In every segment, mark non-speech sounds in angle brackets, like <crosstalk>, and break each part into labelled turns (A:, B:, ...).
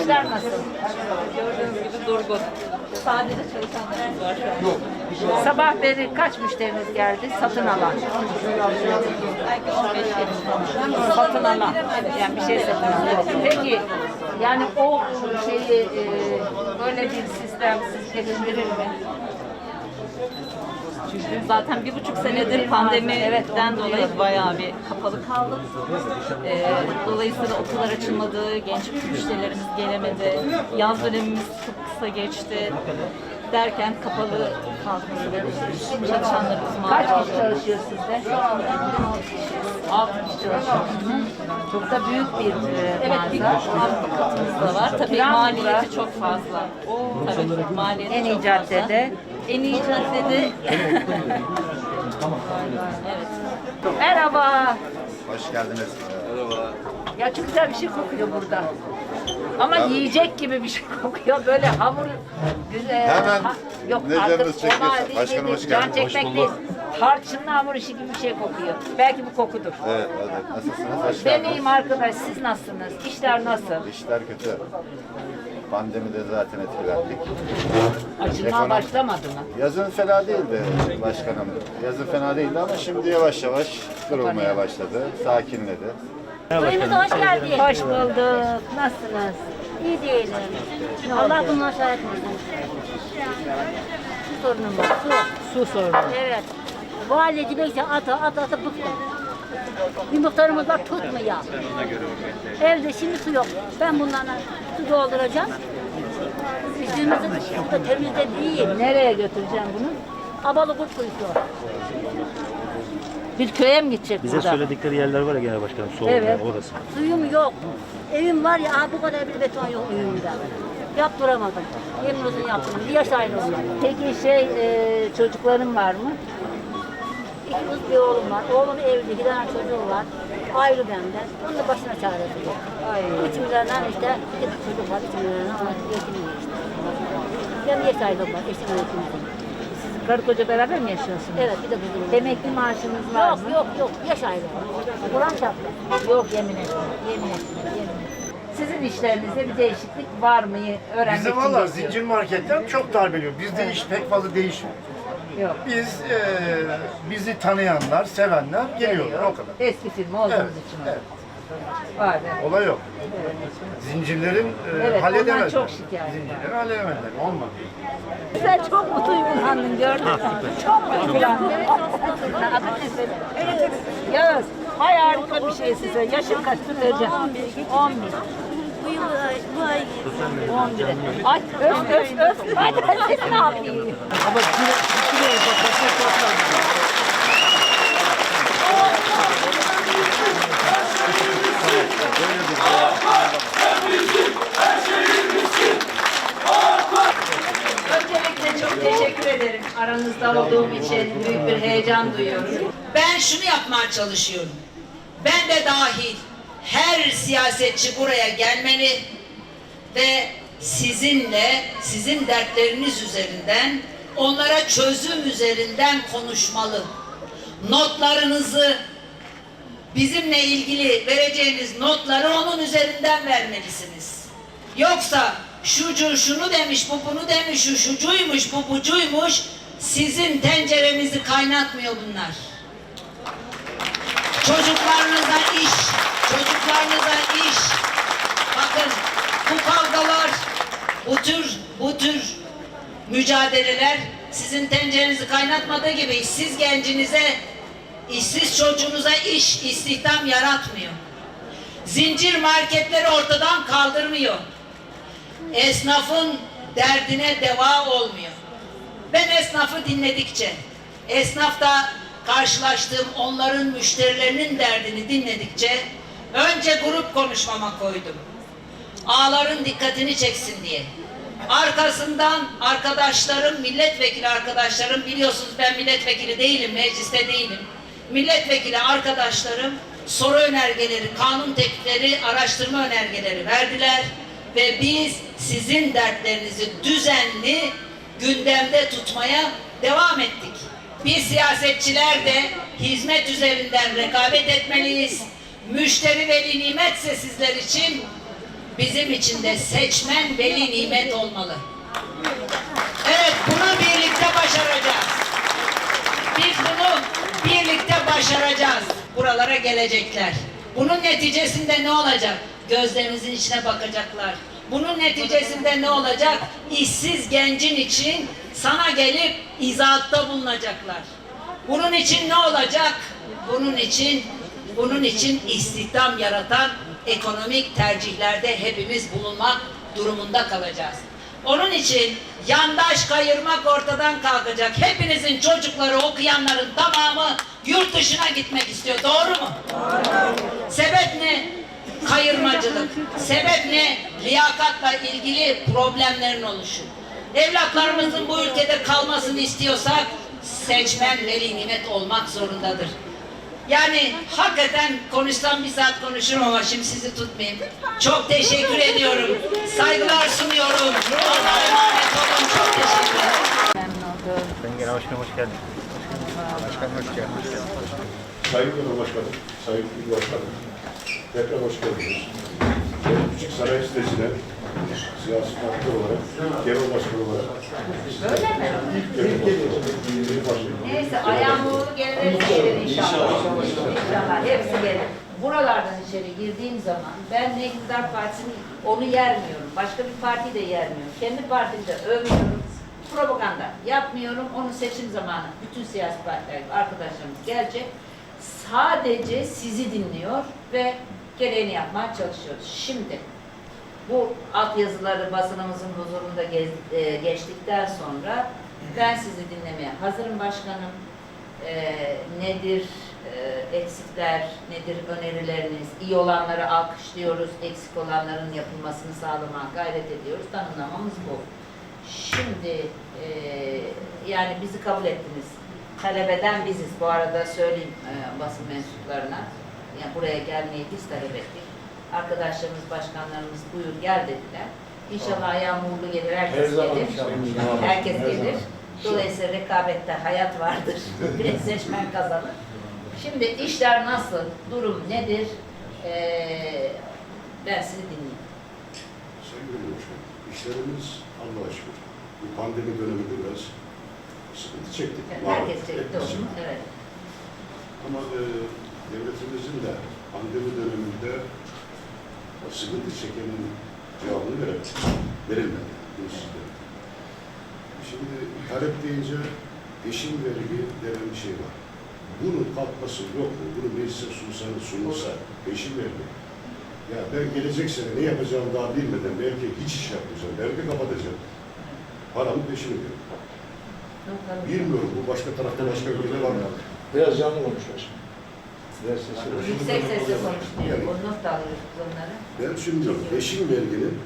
A: İşler nasıl? Gördüğünüz gibi durgun. Sadece çalışanlarımız var. Sabah beri kaç müşteriniz geldi? Satın alan. Belki 15 kere. Satın alan. Yani bir şey satın alan. Peki yani o şeyi e, böyle bir sistem siz getirir mi?
B: Çünkü zaten bir buçuk senedir pandemiden dolayı bayağı bir kapalı kaldık. Ee, dolayısıyla okullar açılmadı, genç müşterilerimiz gelemedi. Yaz dönemimiz çok kısa geçti. Derken kapalı kaldık. Çalışanlarımız
A: Kaç
B: mağdur
A: kişi
B: oldu.
A: çalışıyor sizde? 6 kişi çalışıyor. Çok da büyük bir
B: Evet, bir
A: mağaza.
B: alt katımız da var. Tabii maliyeti çok fazla. Tabii maliyeti
A: En iyi
B: çok fazla.
A: caddede.
B: En iyi caddede. evet.
A: Merhaba.
C: Hoş geldiniz.
A: Ya çok güzel bir şey kokuyor burada. Ama yiyecek gibi bir şey <laughs> kokuyor. Böyle hamur güzel.
C: Hemen
A: yok
C: ne canınız çekiyorsa. Başkanım hoş
A: Can
C: geldin. Hoş
A: çekmek değil. Tarçınlı hamur işi gibi bir şey kokuyor. Belki bu kokudur.
C: Evet, evet. Nasılsınız? Hoş
A: Ben
C: geldiniz.
A: iyiyim arkadaş. Siz nasılsınız? İşler nasıl?
C: İşler kötü. Pandemide zaten etkilendik.
A: Açılma başlamadı mı?
C: Yazın fena değildi başkanım. Yazın fena değildi ama şimdi yavaş yavaş durulmaya başladı. Sakinledi.
D: Köyümüze hoş geldin.
A: Hoş bulduk. Nasılsınız?
D: İyi değilim. Allah bundan şahit olsun. Su sorunum var. Su.
A: Su sorunu.
D: Evet. Valide neyse ata ata ata bıktım. Bir muhtarımız var tutmuyor. Evde şimdi su yok. Ben bunlarla su dolduracağım. Üstümüzü da temizde değil.
A: Nereye götüreceğim bunu?
D: Abalı kurt kuyusu.
A: Bir köye mi gidecek
E: Bize
A: burada?
E: söyledikleri yerler var ya genel başkanım. Soğuk
A: Evet.
E: yer, orası.
D: Suyum yok. Evim var ya aha bu kadar bir beton yok evimde. Yaptıramadım. Yemin olsun yaptım. Bir yaş ayrı onlar.
A: Peki şey e, çocukların var mı?
D: İki kız bir oğlum var. Oğlum evli, bir tane çocuğu var. Ayrı benden. Onun da başına çaresi yok.
A: Ay.
D: Üç milyardan işte iki çocuk var. Üç milyardan ona yetimiyor işte. Ben yaş ayrılım var. Eşim yetimiyor.
A: Siz karı koca beraber mi yaşıyorsunuz?
D: Evet bir de kızım var.
A: Emekli maaşınız var
D: Yok
A: mı?
D: yok yok. Yaş ayrılım. Kur'an çarptı.
A: Yok yemin ederim. Yemin ederim. Yemin ederim. Sizin işlerinizde bir değişiklik var mı? Öğrenmek
F: Bizde
A: için
F: valla
A: geliyor.
F: zincir marketten çok darbe ediyor. Bizde iş pek fazla değişmiyor.
A: Yok.
F: Biz e, bizi tanıyanlar, sevenler geliyorlar o kadar.
A: Eski firma olduğunuz
F: Evet,
A: için.
F: evet.
A: Var evet.
F: Olay yok. Zincirlerin e,
A: Evet,
F: halledemezler.
A: ondan çok şikayet.
F: Zincirleri halledemezler. Olmadı.
A: Sen çok mutlu uygulandın gördün mü? Çok mutlu uygulandın. Adın ne senin? Yağız. Hay harika bir şey size. Yaşın kaç? Söyleyeceğim. 11.
D: Bu yıl bu ay
A: 11. Ay öf öf öf. Hadi ben seni ne yapayım? Çok teşekkür ederim. Aranızda olduğum için büyük bir heyecan duyuyorum.
G: Ben şunu yapmaya çalışıyorum. Ben de dahil her siyasetçi buraya gelmeli ve sizinle, sizin dertleriniz üzerinden, onlara çözüm üzerinden konuşmalı. Notlarınızı, bizimle ilgili vereceğiniz notları onun üzerinden vermelisiniz. Yoksa şucu şunu demiş, bu bunu demiş, şu şucuymuş, bu bucuymuş. Sizin tencerenizi kaynatmıyor bunlar. Çocuklarınıza iş, çocuklarınıza iş. Bakın bu kavgalar, bu tür, bu tür mücadeleler sizin tencerenizi kaynatmadığı gibi işsiz gencinize, işsiz çocuğunuza iş, istihdam yaratmıyor. Zincir marketleri ortadan kaldırmıyor. Esnafın derdine deva olmuyor. Ben esnafı dinledikçe, esnafta karşılaştığım onların müşterilerinin derdini dinledikçe önce grup konuşmama koydum. Ağların dikkatini çeksin diye. Arkasından arkadaşlarım, milletvekili arkadaşlarım, biliyorsunuz ben milletvekili değilim, mecliste değilim. Milletvekili arkadaşlarım soru önergeleri, kanun teklifleri, araştırma önergeleri verdiler ve biz sizin dertlerinizi düzenli gündemde tutmaya devam ettik. Biz siyasetçiler de hizmet üzerinden rekabet etmeliyiz. müşteri veli nimetse sizler için bizim için de seçmen veli nimet olmalı. Evet bunu birlikte başaracağız. Biz bunu birlikte başaracağız. Buralara gelecekler. Bunun neticesinde ne olacak? Gözlerinizin içine bakacaklar. Bunun neticesinde ne olacak? İşsiz gencin için sana gelip izahatta bulunacaklar. Bunun için ne olacak? Bunun için bunun için istihdam yaratan ekonomik tercihlerde hepimiz bulunmak durumunda kalacağız. Onun için yandaş kayırmak ortadan kalkacak. Hepinizin çocukları okuyanların tamamı yurt dışına gitmek istiyor. Doğru mu? Sebep ne? Kayırmacılık. Sebep ne? Liyakatla ilgili problemlerin oluşu. Evlatlarımızın bu ülkede kalmasını istiyorsak seçmen veli nimet olmak zorundadır. Yani hakikaten konuşsam bir saat konuşurum ama şimdi sizi tutmayayım. Çok teşekkür ediyorum. Saygılar sunuyorum. Çok teşekkür ederim.
A: Oldum.
E: Sayın Genel Başkanım hoş geldiniz.
C: Başkanım hoş geldiniz.
H: Sayın Genel Başkanım, Sayın İl Başkanım, tekrar hoş geldiniz. Küçük Saray sitesine siyasi parti olarak, genel başkan olarak
A: Öyle mi?
H: ilk geliyor.
A: Neyse ayağım uğurlu gelir gelir inşallah. İnşallah hepsi gelir. Buralardan içeri girdiğim zaman ben ne iktidar partisini onu yermiyorum. Başka bir parti de yermiyorum. Kendi partimi de övmüyorum. Propaganda yapmıyorum. Onun seçim zamanı bütün siyasi partiler arkadaşlarımız gelecek. Sadece sizi dinliyor ve gereğini yapmaya çalışıyoruz. Şimdi bu altyazıları basınımızın huzurunda gez- e, geçtikten sonra ben sizi dinlemeye hazırım başkanım. E, nedir e, eksikler, nedir önerileriniz? İyi olanları alkışlıyoruz, eksik olanların yapılmasını sağlamaya gayret ediyoruz. Tanımlamamız bu. Şimdi e, yani bizi kabul ettiniz. Talebeden biziz. Bu arada söyleyeyim e, basın mensuplarına. Yani buraya gelmeyi biz talep ettik. Arkadaşlarımız, başkanlarımız buyur gel dediler. İnşallah ayağım uğurlu gelir, herkes gelir. Herkes gelir. Dolayısıyla rekabette hayat vardır. <laughs> Bir seçmen kazanır. Şimdi işler nasıl? Durum nedir? Ee, ben sizi dinleyeyim.
H: Sayın Genel Başkanım, işlerimiz Allah'a şükür. Bu pandemi döneminde biraz sıkıntı çektik.
A: Herkes çekti
H: Hepimiz
A: onu. Evet.
H: Ama e, devletimizin de pandemi döneminde o sıkıntı çekenin cevabını veremedi. Verilmedi. Sizlere. Şimdi talep deyince peşin vergi denen bir şey var. Bunun kalkması yok mu? Bunu meclise sunsanız sunulsa peşin vergi. Ya ben gelecek sene ne yapacağımı daha bilmeden belki hiç iş yapmayacağım, belki kapatacağım. Paramı peşin ödüyorum.
A: Noktalı.
H: Bilmiyorum bu başka tarafta başka ülkede var mı?
I: Biraz canlı konuşuyor. Var.
A: Yüksek sesle konuşmuyor. O not alıyoruz onları.
H: Ben şimdi peşin verginin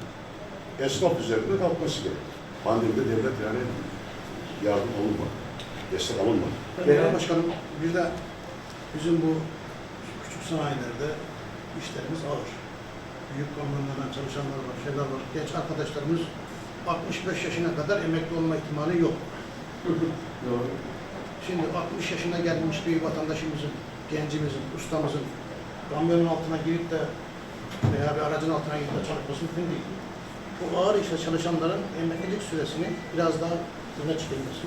H: esnaf üzerinde kalkması gerekir. Pandemide devlet yani yardım olunmadı. Destek alınmadı.
I: Genel
J: Başkanım bir de bizim bu küçük sanayilerde işlerimiz ağır. Büyük kamyonlardan çalışanlar var, şeyler var. Genç arkadaşlarımız 65 yaşına kadar emekli olma ihtimali yok. <laughs> Şimdi 60 yaşına gelmiş bir vatandaşımızın, gencimizin, ustamızın kamyonun altına girip de veya bir aracın altına girip de çalışması mümkün değil. Bu ağır işte çalışanların emeklilik süresini biraz daha öne çıkılması.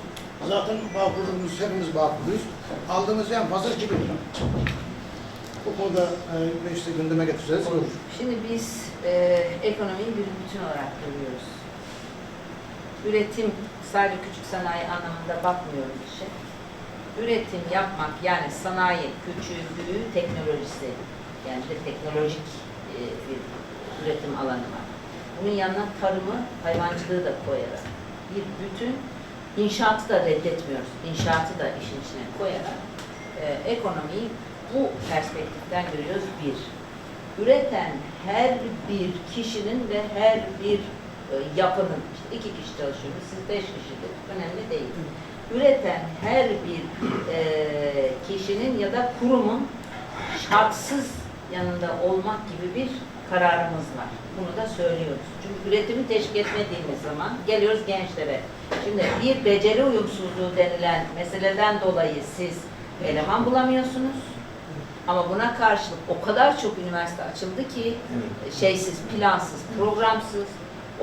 J: Zaten bağkurumuz, hepimiz bağkuruyuz. Aldığımız en fazla 2000 lira. Bu konuda e, mecliste gündeme getireceğiz. Olur.
A: Şimdi biz e, ekonomiyi bir bütün olarak görüyoruz. Üretim sadece küçük sanayi anlamında bakmıyorum işe. Üretim yapmak yani sanayi, küçüğü, büyüğü, teknolojisi. Yani de teknolojik e, bir üretim alanı var. Bunun yanına tarımı, hayvancılığı da koyarak bir bütün inşaatı da reddetmiyoruz. İnşaatı da işin içine koyarak e, ekonomiyi bu perspektiften görüyoruz bir. Üreten her bir kişinin ve her bir e, yapının, işte iki kişi çalışıyoruz, siz beş kişidir, önemli değil. Üreten her bir e, kişinin ya da kurumun şartsız yanında olmak gibi bir kararımız var. Bunu da söylüyoruz. Çünkü üretimi teşvik etmediğimiz zaman geliyoruz gençlere. Şimdi bir beceri uyumsuzluğu denilen meseleden dolayı siz eleman bulamıyorsunuz. Ama buna karşılık o kadar çok üniversite açıldı ki şeysiz, plansız, programsız.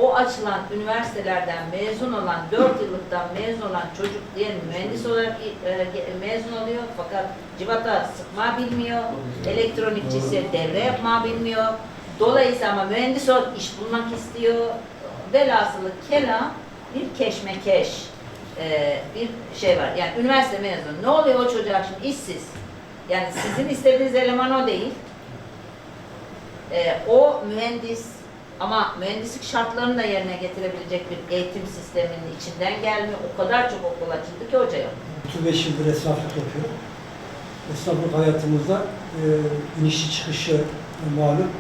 A: O açılan üniversitelerden mezun olan, 4 yıllıktan mezun olan çocuk diyelim mühendis olarak e, mezun oluyor fakat civata sıkma bilmiyor, elektronikçisi devre yapma bilmiyor. Dolayısıyla ama mühendis olarak iş bulmak istiyor. Velhasılı kelam bir keşmekeş e, bir şey var. Yani üniversite mezunu. Ne oluyor o çocuğa şimdi işsiz? Yani sizin istediğiniz eleman o değil. E, o mühendis ama mühendislik şartlarını da yerine getirebilecek bir eğitim sisteminin içinden gelmiyor. O kadar çok okul açıldı ki hoca yok.
K: 35 yıldır esnaflık yapıyorum. Esnaflık hayatımızda e, inişli çıkışı e, malum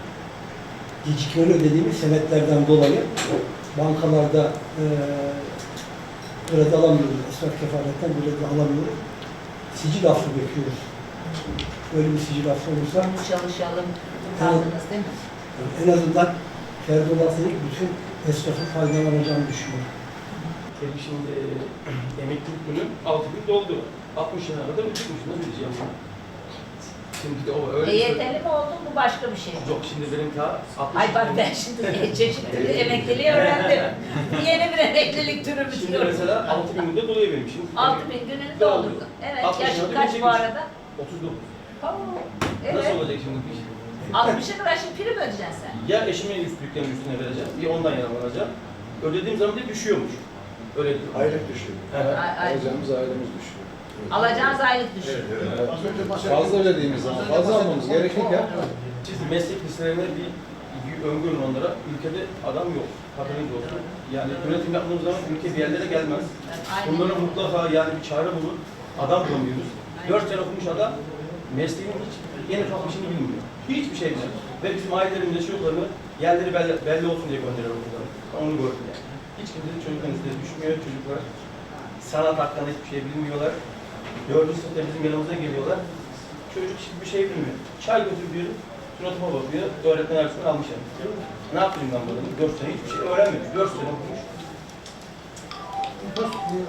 K: gecikmeli ödediğimiz senetlerden dolayı bankalarda e, kredi alamıyoruz. Esnaf kefaletten kredi alamıyoruz. Sicil affı bekliyoruz. Böyle bir sicil affı olursa
A: Çalışalım. Kaldınız değil mi?
K: en azından olarak bütün esnafın faydalanacağını düşünüyorum.
E: Benim şimdi e, emeklilik günü 6 gün doldu. 60 lira kadar uçmuşum. Nasıl diyeceğim bunu? Şimdi de o öyle şey-
A: EYT'li mi oldun bu başka bir şey.
E: Yok şimdi benim ta 60
A: Ay bak ben şimdi çeşitli emekliliği öğrendim. <laughs> Yeni bir emeklilik türü
E: Şimdi
A: biliyorum.
E: mesela 6 bin günde doluyor benim şimdi.
A: 6 bin gününü doldurdun. Evet, yaşın kaç bu arada?
E: 39.
A: Oo,
E: Nasıl
A: Evet.
E: olacak şimdi bu iş?
A: 60'a kadar şimdi prim ödeyeceksin sen.
E: Ya eşimin üst büyüklerin üstüne vereceğim, ya ondan yana alacağım. Ödediğim zaman da düşüyormuş. Öyle diyor.
I: Aylık düşüyor.
E: Evet.
A: Ay.
I: Alacağımız ailemiz düşüyor.
A: Alacağınız aylık düşüyor.
J: Az önce bahsettiğim-
I: Fazla ödediğimiz zaman fazla almamız gerekirken
E: Siz meslek liselerine bir öngörün onlara. Ülkede adam yok. Haberiniz olsun. Yani yönetim yaptığımız zaman ülke bir yerlere gelmez.
A: Aynen.
E: Bunlara mutlaka yani bir çare bulun. Adam bulamıyoruz. Dört sene okumuş adam mesleğinin hiç en ufak bir şeyini bilmiyor. Hiçbir şey bilmiyor. Ve bizim ailelerimizde çocuklarını yerleri belli, belli olsun diye gönderiyor okullara. Onu gördüm yani. Hiç kimse çocukların düşmüyor. Çocuklar sanat hakkında hiçbir şey bilmiyorlar. Dördüncü sınıfta bizim yanımıza geliyorlar. Çocuk hiçbir şey bilmiyor. Çay götür diyorum. Suratıma bakıyor. Öğretmen arasında almış yani. Ne yapayım ben burada? Dört sene hiçbir şey öğrenmemiş. Dört sene okumuş.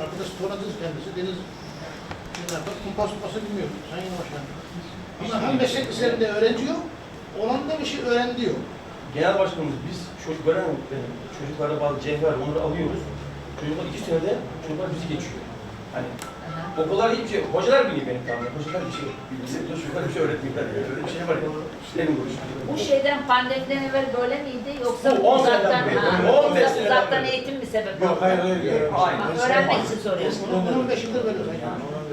J: Arkadaş tuvaladınız kendisi. Deniz yapar? Kumpas kupası bilmiyor. Sayın Başkan. Ama hem meslek liselerinde öğrenci yok, olan da bir şey öğrendi yok.
E: Genel başkanımız biz çocuklara, benim, çocuklara bazı cevher onları alıyoruz. Çocuklar iki senede çocuklar bizi geçiyor. Hani okullar hiçbir şey, hocalar biliyor benim tahminim. Hocalar bir şey bilmiyor. Çocuklar bir şey öğretmiyorlar. Yani. Öyle bir şey var ya. Benim görüşüm.
A: Bu şeyden pandemiden evvel böyle miydi yoksa
E: Bu on
A: uzaktan,
E: seneden beri,
A: ha,
E: on beş
A: uzak-
E: seneden
A: uzaktan
E: beri.
A: eğitim mi sebep
I: Yok
A: oldu?
I: hayır hayır. hayır.
E: Aynen.
A: Ha, Öğrenmek için soruyorsun.
J: Bunun 15 yıldır böyle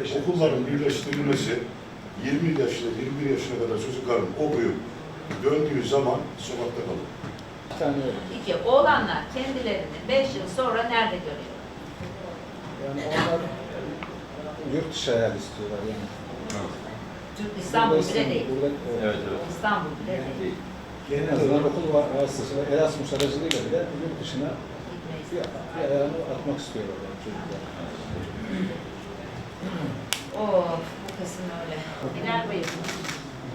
J: Sayın
H: Okulların birleştirilmesi 20 yaşına, 21 yaşına kadar çocukların okuyup döndüğü zaman sokakta kalır.
I: Bir tane öyle.
A: İki, oğlanlar kendilerini 5 yıl sonra nerede görüyor?
I: Yani onlar yurt dışı hayal istiyorlar yani.
A: Türk İstanbul
I: Burada
A: bile değil.
I: Burada, evet.
A: İstanbul bile değil.
I: En azından okul var, vasıtasıyla Erasmus aracılığıyla bile yurt dışına
A: Gitmeyiz.
I: bir, bir ayağını atmak istiyorlar yani çocuklar.
A: Of, bu kısım öyle. Bilal Bey.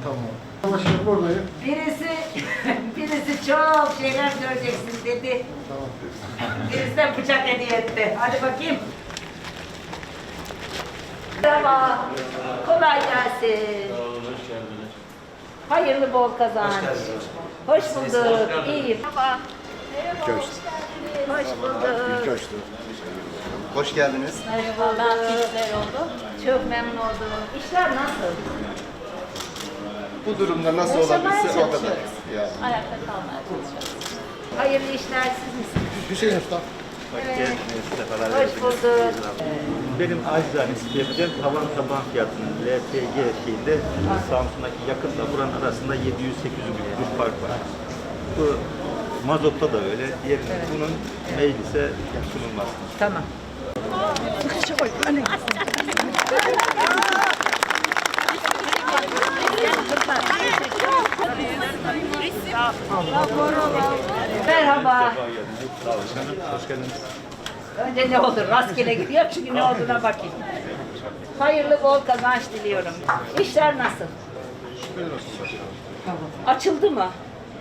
F: Tamam. Başkanım buradayım.
A: Birisi, <laughs> birisi çok şeyler göreceksin dedi.
F: Tamam.
A: Birisi de bıçak hediye etti. Hadi bakayım. Merhaba. Kolay gelsin. Hayırlı bol kazanç. Hoş bulduk. İyiyim. Merhaba. Hoş bulduk.
C: Hoş geldiniz.
A: Hoş bulduk. Çok memnun oldum. İşler nasıl?
C: Bu durumda nasıl
A: Yaşamaya
C: olabilse o kadar.
A: çalışıyoruz.
C: Yani.
A: Ayakta kalmaya çalışıyoruz. Hayırlı işler siz misiniz?
J: Hüseyin Usta.
A: Evet. Hoş bulduk.
E: Benim acizane yapacağım tavan taban fiyatının LPG şeyinde Samsun'daki yakınla buranın arasında 700-800 milyon bir fark var. Bu mazotta da öyle. Diğer bunun meclise sunulması.
A: Tamam. Merhaba.
E: Sağ olun. Hoş geldiniz.
A: Önce ne olur rastgele gidiyor çünkü ne olduğuna bakayım. Hayırlı bol kazanç diliyorum. İşler nasıl? Açıldı mı?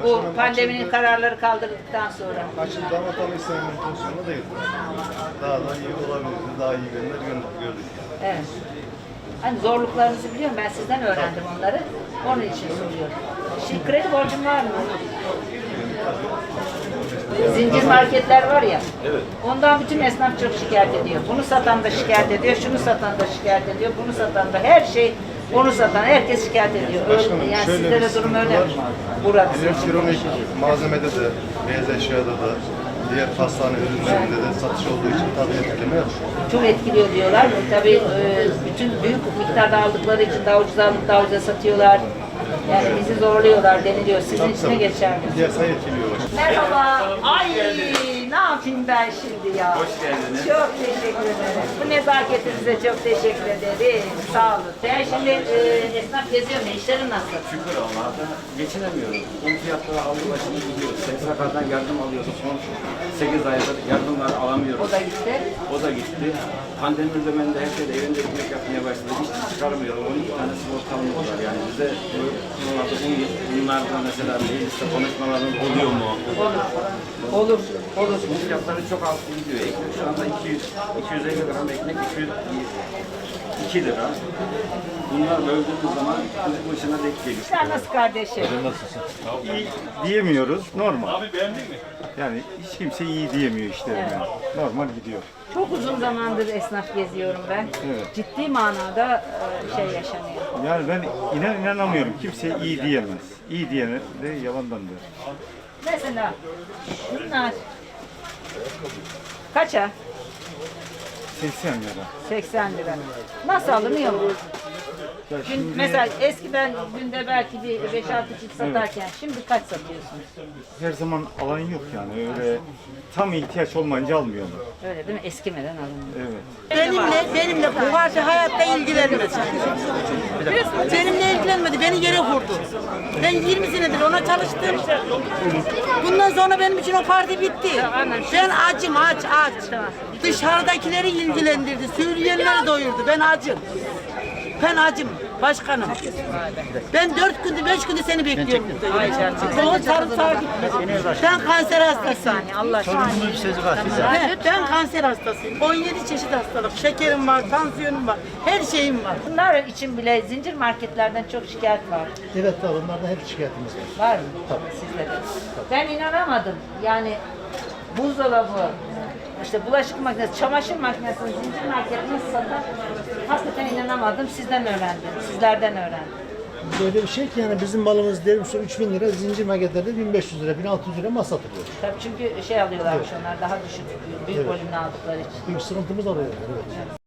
A: Bu pandeminin kararları kaldırıldıktan sonra.
C: Açıldı ama tam istenilen pozisyonda değil. Daha da iyi olabilir. Daha iyi günler gö- gördük.
A: Evet. Hani zorluklarınızı biliyorum ben sizden öğrendim onları. Onun için soruyorum. Şimdi kredi borcum var mı? Zincir marketler var ya. Ondan bütün esnaf çok şikayet ediyor. Bunu satan da şikayet ediyor, şunu satan da şikayet ediyor, bunu satan da her şey onu satan herkes şikayet ediyor. Öyle, yani sizde de durum öyle mi? Burada.
L: Elektronik malzemede de, beyaz eşyada da, diğer pastane ürünlerinde de satış olduğu için tabii etkileme yapıyor.
A: Çok etkiliyor diyorlar. Tabii e, bütün büyük miktarda aldıkları için daha ucuz alıp daha ucuza satıyorlar. Yani bizi zorluyorlar deniliyor. Sizin için ne geçerli?
L: Piyasayı etkiliyor.
A: Merhaba. Ay yapayım ben şimdi ya? Hoş geldiniz. Çok teşekkür ederim. Bu nezaketinize çok teşekkür ederim. Sağ olun. Ben şimdi e, esnaf geziyorum. İşlerim nasıl?
M: Şükür Allah'a geçinemiyoruz. Un fiyatları aldı başını gidiyor. SSK'dan yardım alıyorduk. Son 8 aydır yardımlar alamıyoruz.
A: O da gitti.
M: O da gitti. Pandemi döneminde herkes evinde ekmek yapmaya başladı. Hiç çıkarmıyor. 12 tane sigortamız var. Yani bize bu konularda un- bunlarda mesela mecliste konuşmalarımız oluyor mu?
A: Olur. Olur. Olur.
M: Un fiyatları çok altı gidiyor. Ekmek şu anda 200, 250 gram ekmek 200, 2 lira. Bunlar böldüğümüz zaman kuzu başına denk geliyor.
A: Sen nasıl kardeşim?
N: İyi diyemiyoruz. Normal. Abi beğendin mi? Yani hiç kimse iyi diyemiyor işlerine. Normal gidiyor.
A: Çok uzun zamandır esnaf geziyorum ben.
N: Evet.
A: Ciddi manada e, şey yaşanıyor.
N: Yani ben inan inanamıyorum. Kimse iyi diyemez. İyi diyene de yalandandır.
A: Mesela şunlar kaça?
N: 80 lira.
A: 80 lira. Nasıl alınıyor bu?
N: Ya
A: Gün,
N: şimdi
A: mesela eskiden günde belki bir 5-6 çift satarken şimdi kaç satıyorsunuz?
N: her zaman alan yok yani. Öyle tam ihtiyaç olmayınca almıyorlar.
A: Öyle değil mi? Eskimeden alınıyor.
N: Evet.
O: Benimle, benimle bu parça hayatta ilgilenmedi. Benimle ilgilenmedi, beni yere vurdu. Ben 20 senedir ona çalıştım. Bundan sonra benim için o parti bitti. Ben acım, aç, aç. Dışarıdakileri ilgilendirdi, Suriyelileri doyurdu. Ben acım. Ben acım, başkanım. Ben dört gündür, beş gündür seni bekliyorum. Kolu sarımsağı gitmedi. Ben kanser hastasıyım.
A: Allah aşkına.
O: He, ben kanser hastasıyım. 17 çeşit hastalık. Şekerim var, tansiyonum var, her şeyim var.
A: Bunlar için bile zincir marketlerden çok şikayet var.
P: Evet tabii onlardan hep şikayetimiz var.
A: Var mı? Tabii. Sizde de. Ben inanamadım. Yani buzdolabı, işte bulaşık makinesi, çamaşır makinesi, zincir market nasıl satar? Hakikaten inanamadım. Sizden öğrendim. Sizlerden öğrendim.
P: Böyle bir şey ki yani bizim malımız diyelim şu 3000 lira, zincir marketlerde 1500 lira, 1600 lira mal satılıyor.
A: Tabii çünkü şey alıyorlarmış onlar daha düşük, büyük volümlü aldıkları için.
P: Büyük sıkıntımız oluyor. Evet.